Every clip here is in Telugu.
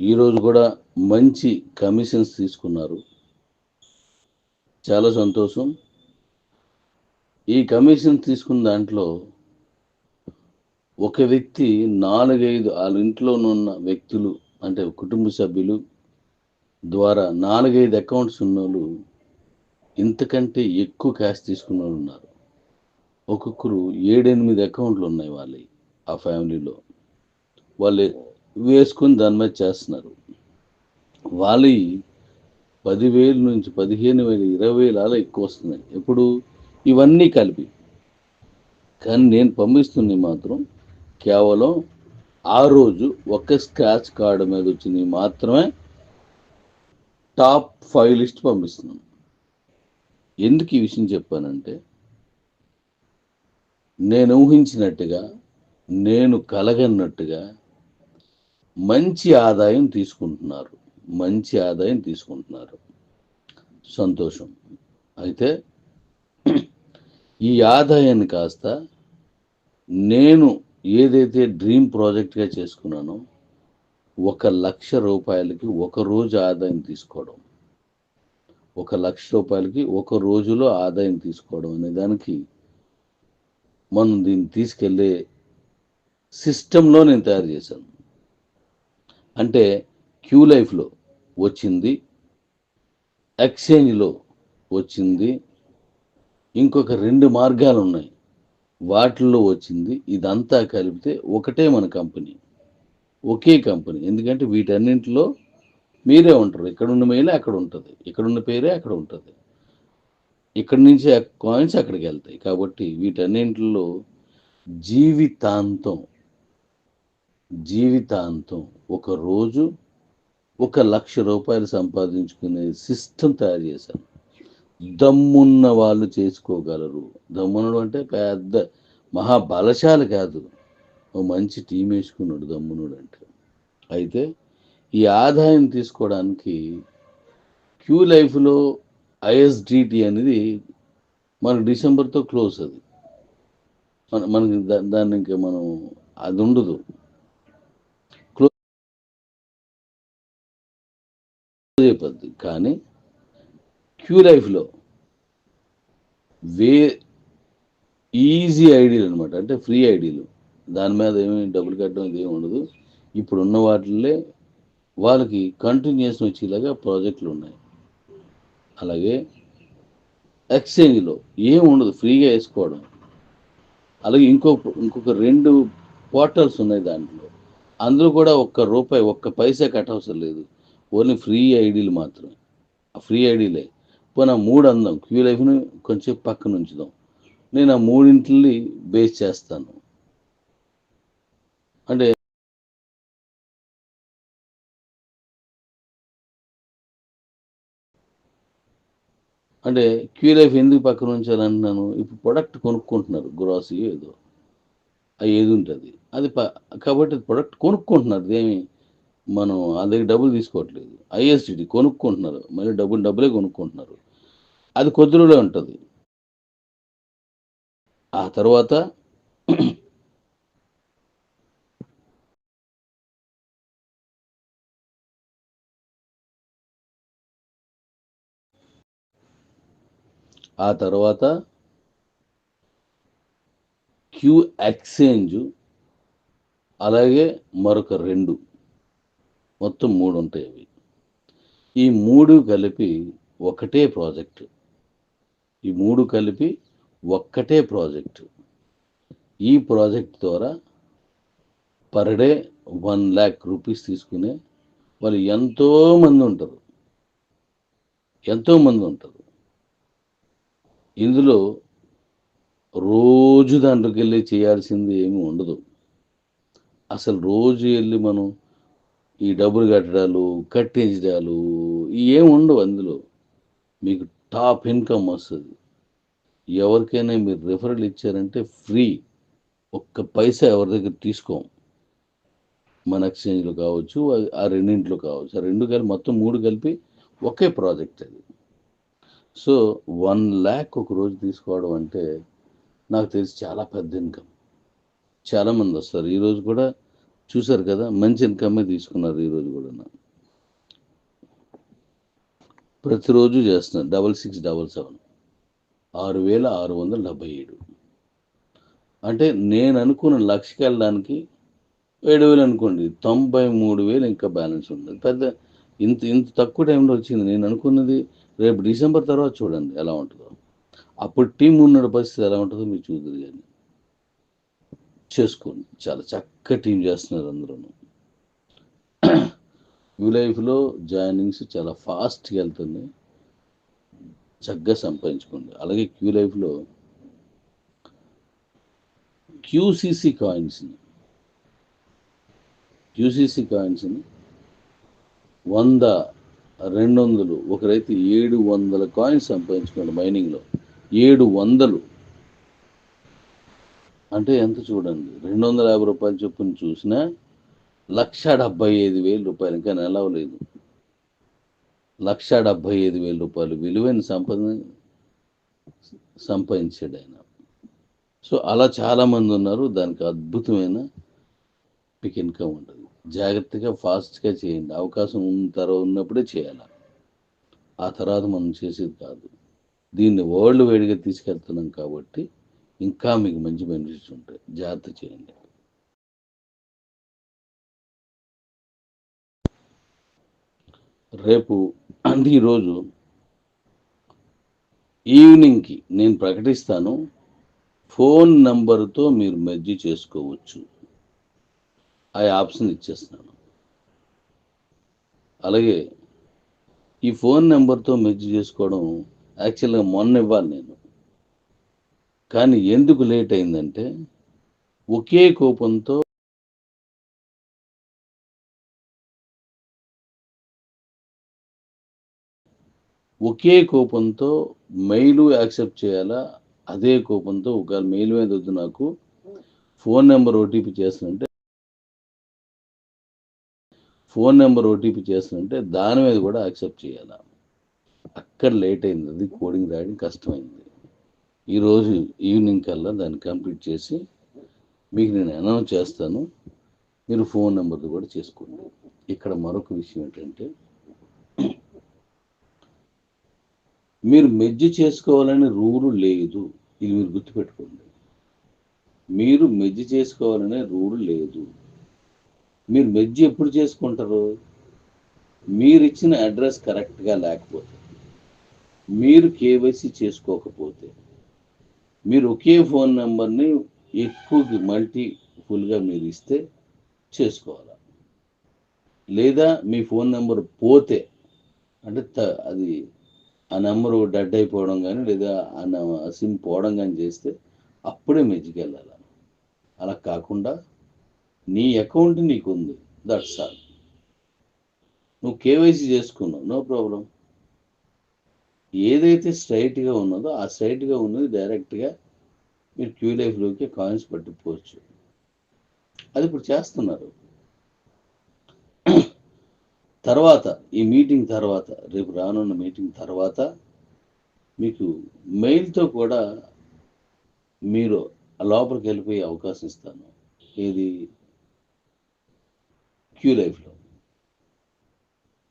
ఈరోజు కూడా మంచి కమిషన్స్ తీసుకున్నారు. చాలా సంతోషం. ఈ కమిషన్ తీసుకున్న దాంట్లో ఒక వ్యక్తి నాలుగైదు వాళ్ళ ఇంట్లో ఉన్న వ్యక్తులు అంటే కుటుంబ సభ్యులు ద్వారా నాలుగైదు అకౌంట్స్ ఉన్నోళ్ళు ఇంతకంటే ఎక్కువ క్యాష్ తీసుకున్న వాళ్ళు ఉన్నారు. ఒక్కొక్కరు ఏడెనిమిది అకౌంట్లు ఉన్నాయి వాళ్ళవి ఆ ఫ్యామిలీలో. వాళ్ళు వేసుకొని దాని మీద చేస్తున్నారు. వాళ్ళవి పదివేలు నుంచి పదిహేను వేలు ఇరవై వేలు అలా ఎక్కువ వస్తున్నాయి. ఇప్పుడు ఇవన్నీ కలిపి. కానీ నేను పంపిస్తుంది మాత్రం కేవలం ఆ రోజు ఒక స్క్రాచ్ కార్డు మీద వచ్చింది మాత్రమే టాప్ ఫైవ్ లిస్ట్ పంపిస్తున్నాను. ఎందుకు ఈ విషయం చెప్పానంటే నేను ఊహించినట్టుగా నేను కలగన్నట్టుగా మంచి ఆదాయం తీసుకుంటున్నారు. మంచి ఆదాయం తీసుకుంటున్నారు. సంతోషం. అయితే ఈ ఆదాయాన్ని కాస్త నేను ఏదైతే డ్రీమ్ ప్రాజెక్ట్గా చేసుకున్నానో ఒక లక్ష రూపాయలకి ఒక రోజు ఆదాయం తీసుకోవడం. ఒక లక్ష రూపాయలకి ఒక రోజులో ఆదాయం తీసుకోవడం అనే దానికి మనం దీన్ని తీసుకెళ్ళే సిస్టంలో నేను తయారు చేశాను. అంటే క్యూ లైఫ్లో వచ్చింది ఎక్స్చేంజ్లో వచ్చింది ఇంకొక రెండు మార్గాలు ఉన్నాయి. వాటిల్లో వచ్చింది ఇదంతా కలిపితే ఒకటే మన కంపెనీ ఒకే కంపెనీ. ఎందుకంటే వీటన్నింటిలో మీరే ఉంటారు. ఇక్కడ ఉన్న మెయిలే అక్కడ ఉంటుంది. ఇక్కడున్న పేరే అక్కడ ఉంటుంది. ఇక్కడి నుంచి కాయిన్స్ అక్కడికి వెళ్తాయి. కాబట్టి వీటన్నింటిలో జీవితాంతం జీవితాంతం ఒక రోజు ఒక లక్ష రూపాయలు సంపాదించుకునే సిస్టమ్ తయారు చేశాను దమ్మున్న వాళ్ళు చేసుకోగలరు. దమ్మునుడు అంటే పెద్ద మహాబలశాలి కాదు. ఓ మంచి టీం వేసుకున్నాడు దమ్మునుడు అంటే. అయితే ఈ ఆదాయం తీసుకోవడానికి క్యూ లైఫ్లో ఐఎస్డిటి అనేది మన డిసెంబర్తో క్లోజ్ అది. మన మనకి దా- దాన్ని ఇంకా మనం అది ఉండదు. అయిపోద్ది. కానీ క్యూ లైఫ్లో వే ఈజీ ఐడియలు అనమాట అంటే ఫ్రీ ఐడియలు దాని మీద ఏమి డబ్బులు కట్టడం ఇది ఏమి ఉండదు. ఇప్పుడు ఉన్న వాటిల్లే వాళ్ళకి కంటిన్యూషన్ వచ్చేలాగా ప్రాజెక్టులు ఉన్నాయి. అలాగే ఎక్స్చేంజ్లో ఏం ఉండదు. ఫ్రీగా వేసుకోవడం. అలాగే ఇంకొక ఇంకొక రెండు పోర్టల్స్ ఉన్నాయి దాంట్లో. అందులో కూడా ఒక్క రూపాయి ఒక్క పైసా కట్టవసరం లేదు. ఓన్లీ ఫ్రీ ఐడీలు మాత్రమే. ఆ ఫ్రీ ఐడీలే. పోనీ ఆ మూడు అందాం క్యూ లైఫ్ని కొంచెం పక్కన ఉంచుదాం. నేను ఆ మూడింటిని బేస్ చేస్తాను. అంటే అంటే క్యూ లైఫ్ ఎందుకు పక్కన ఉంచాలంటున్నాను ఇప్పుడు ప్రొడక్ట్ కొనుక్కుంటున్నారు గ్రాసరీ ఏదో. అది ఏది ఉంటుంది? అది ప కాబట్టి ప్రొడక్ట్ కొనుక్కుంటున్నారు ఏమి? మనం ఆ దగ్గర డబ్బులు తీసుకోవట్లేదు. ఐఎస్డిటి కొనుక్కుంటున్నారు. మళ్ళీ డబ్బులు డబ్బులే కొనుక్కుంటున్నారు. అది కొద్ది రోజులే ఉంటుంది. ఆ తర్వాత ఆ తర్వాత క్యూ ఎక్స్చేంజ్ అలాగే మరొక రెండు. మొత్తం మూడు ఉంటాయి అవి. ఈ మూడు కలిపి ఒకటే ప్రాజెక్ట్. ఈ మూడు కలిపి ఒక్కటే ప్రాజెక్ట్. ఈ ప్రాజెక్ట్ ద్వారా per day one lakh rupees తీసుకునే వాళ్ళు ఎంతో మంది ఉంటారు. ఎంతో మంది ఉంటారు. ఇందులో రోజు దాంట్లోకి వెళ్ళి చేయాల్సింది ఏమి ఉండదు. అసలు రోజు వెళ్ళి మనం ఈ డబ్బులు కట్టడాలు కట్టించడాలు ఏం ఉండవు అందులో. మీకు టాప్ ఇన్కమ్ వస్తుంది. ఎవరికైనా మీరు రిఫరల్ ఇచ్చారంటే ఫ్రీ. ఒక్క పైసా ఎవరి దగ్గర తీసుకోం. మన ఎక్స్చేంజ్లో కావచ్చు ఆ- ఆ రెండింటిలో కావచ్చు. ఆ రెండు కలిపి మొత్తం మూడు కలిపి ఒకే ప్రాజెక్ట్ అది. సో వన్ ల్యాక్ ఒక రోజు తీసుకోవడం అంటే నాకు తెలిసి చాలా పెద్ద ఇన్కమ్. చాలామంది వస్తారు. ఈరోజు కూడా చూశారు కదా మంచి ఇన్కమే తీసుకున్నారు ఈరోజు కూడా ప్రతిరోజు చేస్తున్నారు డబల్ సిక్స్ డబల్ సెవెన్ ఆరు వేల ఆరు వందల డెబ్బై ఏడు. అంటే నేను అనుకున్న లక్షకి వెళ్ళడానికి ఏడు వేలు అనుకోండి తొంభై మూడు వేలు ఇంకా బ్యాలెన్స్ ఉంటుంది. పెద్ద ఇంత ఇంత తక్కువ టైంలో వచ్చింది నేను అనుకున్నది రేపు డిసెంబర్ తర్వాత చూడండి ఎలా ఉంటుందో. అప్పుడు టీం ఉన్న పరిస్థితి ఎలా ఉంటుందో మీరు చూద్దరు కానీ. చేసుకోండి చాలా చక్క టీం చేస్తున్నారు అందరూ యూ లైఫ్లో జాయినింగ్స్ చాలా ఫాస్ట్గా వెళ్తుంది. చక్కగా సంపాదించుకోండి. అలాగే క్యూ లైఫ్లో క్యూసీసీ కాయిన్స్ని క్యూసీసీ కాయిన్స్ని వంద రెండు వందలు ఒకరైతే ఏడు వందల కాయిన్స్ సంపాదించుకోండి మైనింగ్లో. ఏడు వందలు అంటే ఎంత చూడండి రెండు వందల యాభై రూపాయలు చొప్పున చూసినా లక్ష డెబ్బై ఐదు వేల రూపాయలు ఇంకా నిలవలేదు లక్ష డెబ్బై ఐదు వేల రూపాయలు విలువైన సంపద సంపాదించాడు ఆయన. సో అలా చాలామంది ఉన్నారు దానికి అద్భుతమైన పిక్ ఇన్కమ్ ఉంటుంది. జాగ్రత్తగా ఫాస్ట్గా చేయండి. అవకాశం ఉన్న తర్వాత ఉన్నప్పుడే చేయాలి. ఆ తర్వాత మనం చేసేది కాదు. దీన్ని వరల్డ్ వైడ్గా తీసుకెళ్తున్నాం కాబట్టి ఇంకా మీకు మంచి బెనిఫిట్స్ ఉంటాయి. జాగ్రత్త చేయండి. రేపు అంటే ఈరోజు ఈవినింగ్కి నేను ప్రకటిస్తాను. ఫోన్ నెంబర్తో మీరు మెర్జ్ చేసుకోవచ్చు. ఆ ఆప్షన్ ఇచ్చేస్తున్నాను. అలాగే ఈ ఫోన్ నెంబర్తో మెర్జ్ చేసుకోవడం యాక్చువల్గా మొన్న ఇవ్వాలి నేను. కానీ ఎందుకు లేట్ అయిందంటే ఒకే కోపంతో ఒకే కోపంతో మెయిల్ యాక్సెప్ట్ చేయాలా? అదే కోపంతో ఒకవేళ మెయిల్ మీద వద్దు నాకు ఫోన్ నెంబర్ ఓటీపీ చేస్తుంటే ఫోన్ నెంబర్ ఓటీపీ చేస్తుంటే దాని మీద కూడా యాక్సెప్ట్ చేయాలా? అక్కడ లేట్ అయింది. అది కోడింగ్ రాయడం కష్టమైంది. ఈరోజు ఈవినింగ్ కల్లా దాన్ని కంప్లీట్ చేసి మీకు నేను అనౌన్స్ చేస్తాను. మీరు ఫోన్ నెంబర్తో కూడా చేసుకోండి. ఇక్కడ మరొక విషయం ఏంటంటే మీరు మెజ్జి చేసుకోవాలనే రూలు లేదు. ఇది మీరు గుర్తుపెట్టుకోండి. మీరు మెజ్జి చేసుకోవాలనే రూలు లేదు. మీరు మెజ్జి ఎప్పుడు చేసుకుంటారు? మీరు ఇచ్చిన అడ్రస్ కరెక్ట్గా లేకపోతే మీరు కేవైసీ చేసుకోకపోతే మీరు ఒకే ఫోన్ నెంబర్ని ఎక్కువ మల్టీఫుల్గా మీరు ఇస్తే చేసుకోవాలి? లేదా మీ ఫోన్ నెంబర్ పోతే అంటే త- అది ఆ నెంబరు డెడ్ అయిపోవడం కానీ లేదా ఆ సిమ్ పోవడం కానీ చేస్తే అప్పుడే మెజ్జికి వెళ్ళాలి? అలా కాకుండా నీ అకౌంట్ నీకు ఉంది దట్స్ ఆల్. నువ్వు కేవైసీ చేసుకున్నావు. No problem. ఏదైతే స్ట్రైట్గా ఉన్నదో ఆ స్ట్రైట్గా ఉన్నది డైరెక్ట్గా మీరు క్యూ లైఫ్లోకి కాయిన్స్ పట్టుకోవచ్చు అది ఇప్పుడు చేస్తున్నారు. తర్వాత ఈ మీటింగ్ తర్వాత రేపు రానున్న మీటింగ్ తర్వాత మీకు మెయిల్తో కూడా మీరు ఆ లోపలికి వెళ్ళిపోయే అవకాశం ఇస్తాను. ఏది? క్యూ లైఫ్లో.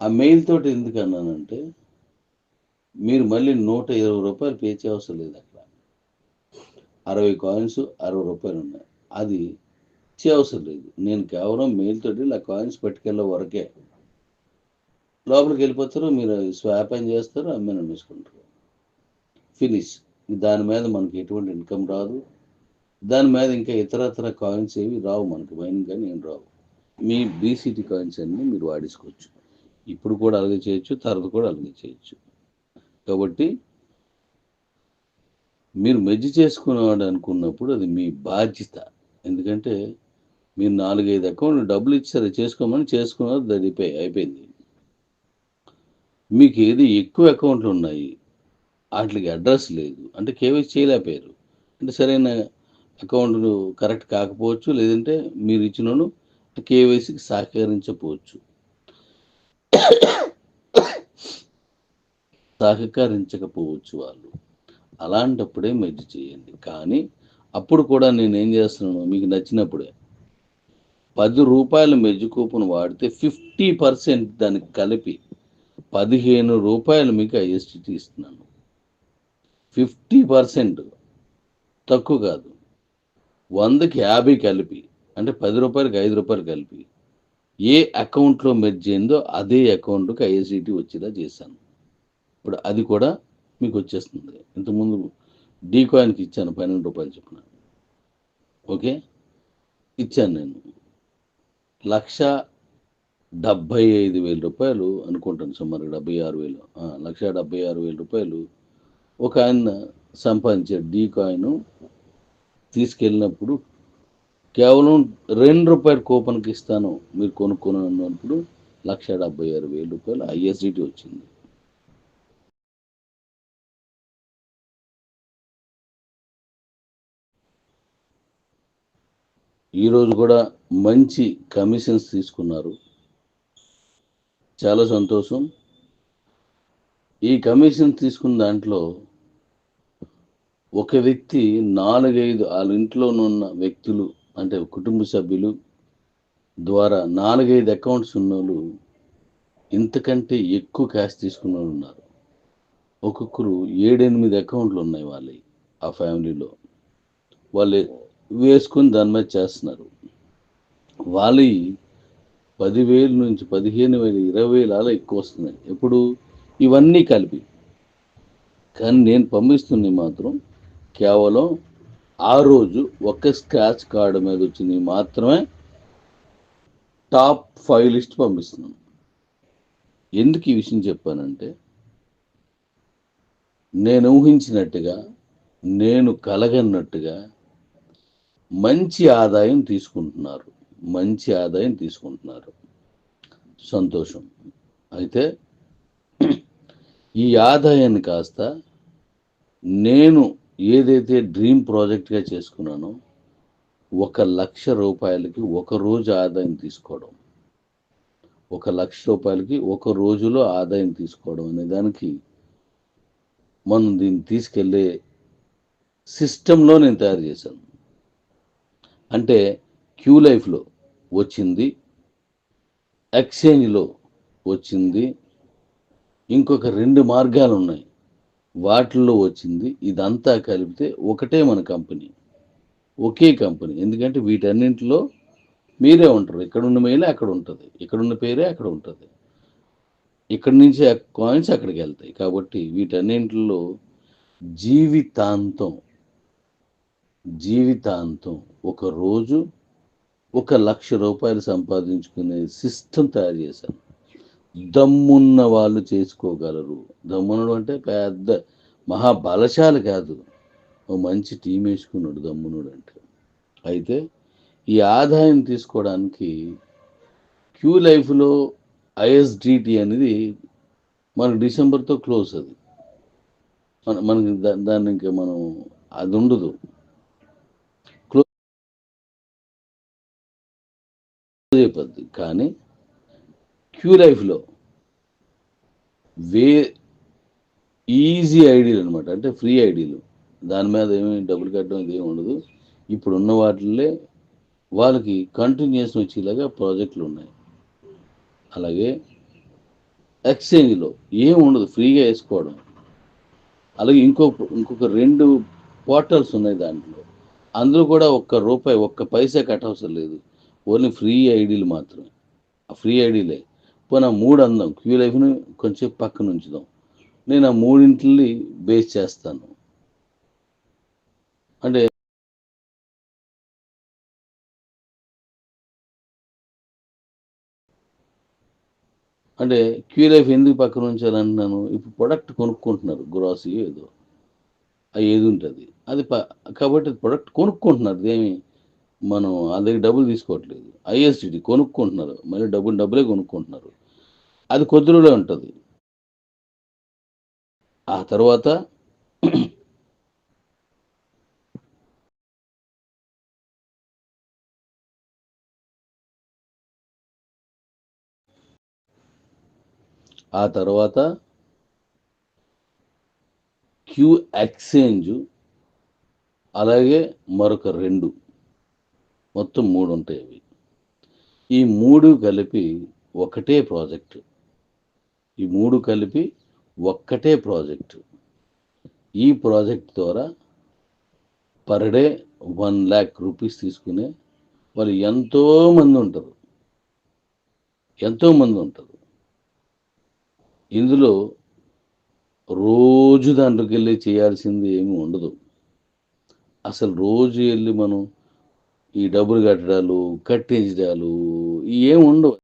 ఆ మెయిల్ తోటి ఎందుకు అన్నానంటే మీరు మళ్ళీ నూట ఇరవై రూపాయలు పే చేయవసరం లేదు అక్కడ. అరవై కాయిన్స్ అరవై రూపాయలు ఉన్నాయి. అది చేయవసరం లేదు. నేను కేవలం మెయిల్తోటి ఇలా కాయిన్స్ పట్టుకెళ్ళే వరకే. లోపలికి వెళ్ళిపోతారు మీరు స్వాప్ చేస్తారు అమ్మే అమ్మేసుకుంటారు ఫినిష్ దాని మీద మనకి ఎటువంటి ఇన్కమ్ రాదు. దాని మీద ఇంకా ఇతరతర కాయిన్స్ ఏవి రావు మనకి. మైన్ కానీ ఏం రావు. మీ బీసీటీ కాయిన్స్ అన్నీ మీరు వాడేసుకోవచ్చు. ఇప్పుడు కూడా అలాగే చేయొచ్చు తర్వాత కూడా అలాగే చేయొచ్చు. కాబట్టి మీరు మెజ్జి చేసుకునేవాడు అనుకున్నప్పుడు అది మీ బాధ్యత. ఎందుకంటే మీరు నాలుగైదు అకౌంట్లు డబ్బులు ఇచ్చారు చేసుకోమని చేసుకున్నారు దడిపోయి అయిపోయింది. మీకు ఏది ఎక్కువ అకౌంట్లు ఉన్నాయి వాటికి అడ్రస్ లేదు అంటే కేవైసీ చేయలేకపోయారు. అంటే సరైన అకౌంట్ కరెక్ట్ కాకపోవచ్చు లేదంటే మీరు ఇచ్చినను కేవైసీకి సహకరించకపోవచ్చు. సహకరించకపోవచ్చు వాళ్ళు. అలాంటప్పుడే మెజ్జి చేయండి. కానీ అప్పుడు కూడా నేను ఏం చేస్తున్నాను? మీకు నచ్చినప్పుడే. పది రూపాయల మెజ్ కూపన్ వాడితే ఫిఫ్టీ పర్సెంట్ దానికి కలిపి పదిహేను రూపాయలు మీకు ఐఎస్టీ ఇస్తున్నాను. ఫిఫ్టీ పర్సెంట్ తక్కువ కాదు. వందకి యాభై కలిపి అంటే పది రూపాయలకి ఐదు రూపాయలు కలిపి ఏ అకౌంట్లో మెర్జ్ అయిందో అదే అకౌంట్కి ఐఎస్సిటీ వచ్చేలా చేశాను. ఇప్పుడు అది కూడా మీకు వచ్చేస్తుంది. ఇంతకుముందు డీ కాయిన్కి ఇచ్చాను పన్నెండు రూపాయలు చెప్పిన. ఓకే? ఇచ్చాను నేను. లక్ష డెబ్భై ఐదు వేల రూపాయలు అనుకుంటాను సుమారు డెబ్బై ఆరు వేలు. లక్ష డెబ్బై ఆరు వేల రూపాయలు ఒక ఆయన సంపాదించాడు డీ కాయిన్ తీసుకెళ్ళినప్పుడు కేవలం రెండు రూపాయల కూపన్కి ఇస్తాను. మీరు కొనుక్కొని అన్నప్పుడు లక్ష డెబ్బై ఆరు వేల రూపాయలు ఐఎస్డిటీ వచ్చింది. ఈరోజు కూడా మంచి కమిషన్స్ తీసుకున్నారు. చాలా సంతోషం. ఈ కమిషన్ తీసుకున్న దాంట్లో ఒక వ్యక్తి నాలుగైదు వాళ్ళ ఇంట్లోనున్న వ్యక్తులు అంటే కుటుంబ సభ్యులు ద్వారా నాలుగైదు అకౌంట్స్ ఉన్నోళ్ళు ఇంతకంటే ఎక్కువ క్యాష్ తీసుకున్న వాళ్ళు ఉన్నారు. ఒక్కొక్కరు ఏడెనిమిది అకౌంట్లు ఉన్నాయి వాళ్ళవి ఆ ఫ్యామిలీలో. వాళ్ళు వేసుకొని దాని మీద చేస్తున్నారు. వాళ్ళు పదివేలు నుంచి పదిహేను వేలు ఇరవై వేలు అలా ఎక్కువ వస్తున్నాయి. ఇప్పుడు ఇవన్నీ కలిపి. కానీ నేను పంపిస్తుంది మాత్రం కేవలం ఆ రోజు ఒక స్క్రాచ్ కార్డు మీద వచ్చింది మాత్రమే టాప్ ఫైవ్ లిస్ట్ పంపిస్తున్నాను. ఎందుకు ఈ విషయం చెప్పానంటే నేను ఊహించినట్టుగా నేను కలగన్నట్టుగా మంచి ఆదాయం తీసుకుంటున్నారు. మంచి ఆదాయం తీసుకుంటున్నారు. సంతోషం. అయితే ఈ ఆదాయాన్ని కాస్త నేను ఏదైతే డ్రీమ్ ప్రాజెక్ట్గా చేసుకున్నానో ఒక లక్ష రూపాయలకి ఒక రోజు ఆదాయం తీసుకోవడం. ఒక లక్ష రూపాయలకి ఒక రోజులో ఆదాయం తీసుకోవడం అనే దానికి మనం దీన్ని తీసుకెళ్ళే సిస్టంలో నేను తయారు చేశాను. అంటే క్యూ లైఫ్లో వచ్చింది ఎక్స్చేంజ్లో వచ్చింది ఇంకొక రెండు మార్గాలు ఉన్నాయి. వాటిల్లో వచ్చింది ఇదంతా కలిపితే ఒకటే మన కంపెనీ ఒకే కంపెనీ. ఎందుకంటే వీటన్నింటిలో మీరే ఉంటారు. ఇక్కడున్న మెయిలే అక్కడ ఉంటుంది. ఇక్కడున్న పేరే అక్కడ ఉంటుంది. ఇక్కడ నుంచి కాయిన్స్ అక్కడికి వెళ్తాయి. కాబట్టి వీటన్నింటిలో జీవితాంతం జీవితాంతం ఒక రోజు ఒక లక్ష రూపాయలు సంపాదించుకునే సిస్టమ్ తయారు చేశాను దమ్మున్న వాళ్ళు చేసుకోగలరు. దమ్మునుడు అంటే పెద్ద మహాబలశాలి కాదు. ఓ మంచి టీం వేసుకున్నాడు దమ్మునుడు అంటే. అయితే ఈ ఆదాయం తీసుకోవడానికి క్యూ లైఫ్లో ఐఎస్డిటి అనేది మనకు డిసెంబర్తో క్లోజ్ అది. మన మనకి దా- దాన్ని ఇంకా మనం అది ఉండదు. అయిపోద్ది కానీ క్యూ లైఫ్లో వే ఈజీ ఐడీలు అనమాట అంటే ఫ్రీ ఐడీలు. దాని మీద ఏమీ డబ్బులు కట్టడం ఇది ఏమి ఉండదు. ఇప్పుడు ఉన్న వాటిల్లే వాళ్ళకి కంటిన్యూషన్ వచ్చేలాగా ప్రాజెక్టులు ఉన్నాయి. అలాగే ఎక్స్చేంజ్లో ఏం ఉండదు. ఫ్రీగా వేసుకోవడం. అలాగే ఇంకో ఇంకొక రెండు పోర్టల్స్ ఉన్నాయి దాంట్లో. అందులో కూడా ఒక్క రూపాయి ఒక్క పైసా కట్టవసరం లేదు. ఓన్లీ ఫ్రీ ఐడీలు మాత్రమే. ఆ ఫ్రీ ఐడీలే. పోనీ ఆ మూడు అందాం క్యూ లైఫ్ని కొంచెం పక్కన ఉంచుదాం. నేను ఆ మూడింటిని బేస్ చేస్తాను. అంటే అంటే క్యూ లైఫ్ ఎందుకు పక్కన ఉంచాలంటున్నాను ఇప్పుడు ప్రొడక్ట్ కొనుక్కుంటున్నారు గ్రాసీ ఏదో. అది ఏది ఉంటుంది? అది ప కాబట్టి ప్రొడక్ట్ కొనుక్కుంటున్నారు ఏమి? మనం ఆ దగ్గర డబ్బులు తీసుకోవట్లేదు. ఐఎస్డిడి కొనుక్కుంటున్నారు. మళ్ళీ డబ్బులు డబ్బులే కొనుక్కుంటున్నారు. అది కొద్ది రోజులే ఉంటుంది. ఆ తర్వాత ఆ తర్వాత క్యూ ఎక్స్చేంజ్ అలాగే మరొక రెండు. మొత్తం మూడు ఉంటాయి అవి. ఈ మూడు కలిపి ఒకటే ప్రాజెక్ట్. ఈ మూడు కలిపి ఒక్కటే ప్రాజెక్ట్. ఈ ప్రాజెక్ట్ ద్వారా per day one lakh rupees తీసుకునే వాళ్ళు ఎంతో మంది ఉంటారు. ఎంతో మంది ఉంటారు. ఇందులో రోజు దాంట్లోకి వెళ్ళి చేయాల్సింది ఏమీ ఉండదు. అసలు రోజు వెళ్ళి మనం ఈ డబ్బులు కట్టడాలు కట్టించడాలు ఏమి ఉండవు.